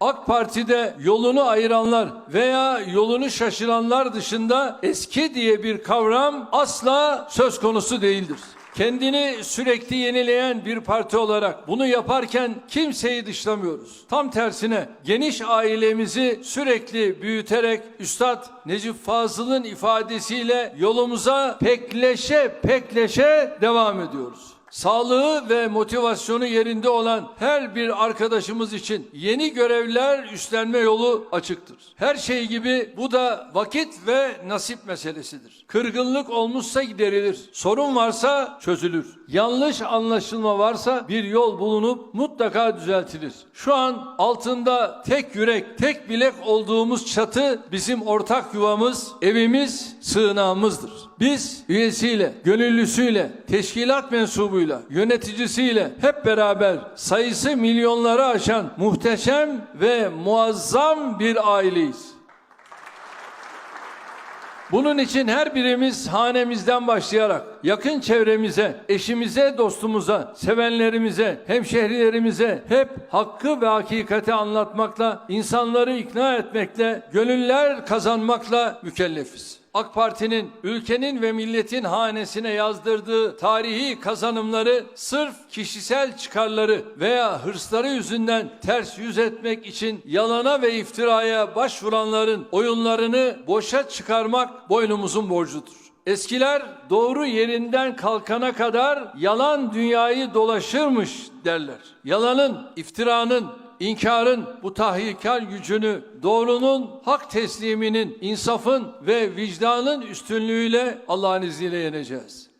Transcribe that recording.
AK Parti'de yolunu ayıranlar veya yolunu şaşıranlar dışında eski diye bir kavram asla söz konusu değildir. Kendini sürekli yenileyen bir parti olarak bunu yaparken kimseyi dışlamıyoruz. Tam tersine geniş ailemizi sürekli büyüterek Üstad Necip Fazıl'ın ifadesiyle yolumuza pekleşe pekleşe devam ediyoruz. Sağlığı ve motivasyonu yerinde olan her bir arkadaşımız için yeni görevler üstlenme yolu açıktır. Her şey gibi bu da vakit ve nasip meselesidir. Kırgınlık olmuşsa giderilir. Sorun varsa çözülür. Yanlış anlaşılma varsa bir yol bulunup mutlaka düzeltilir. Şu an altında tek yürek, tek bilek olduğumuz çatı bizim ortak yuvamız, evimiz, sığınağımızdır. Biz üyesiyle, gönüllüsüyle, teşkilat mensubuyla, yöneticisiyle hep beraber sayısı milyonları aşan muhteşem ve muazzam bir aileyiz. Bunun için her birimiz hanemizden başlayarak yakın çevremize, eşimize, dostumuza, sevenlerimize, hemşehrilerimize hep hakkı ve hakikati anlatmakla, insanları ikna etmekle, gönüller kazanmakla mükellefiz. AK Parti'nin ülkenin ve milletin hanesine yazdırdığı tarihi kazanımları sırf kişisel çıkarları veya hırsları yüzünden ters yüz etmek için yalana ve iftiraya başvuranların oyunlarını boşa çıkarmak boynumuzun borcudur. Eskiler doğru yerinden kalkana kadar yalan dünyayı dolaşırmış derler. Yalanın, iftiranın, İnkarın bu tahrikkar gücünü doğrunun, hak tesliminin, insafın ve vicdanın üstünlüğüyle Allah'ın izniyle yeneceğiz.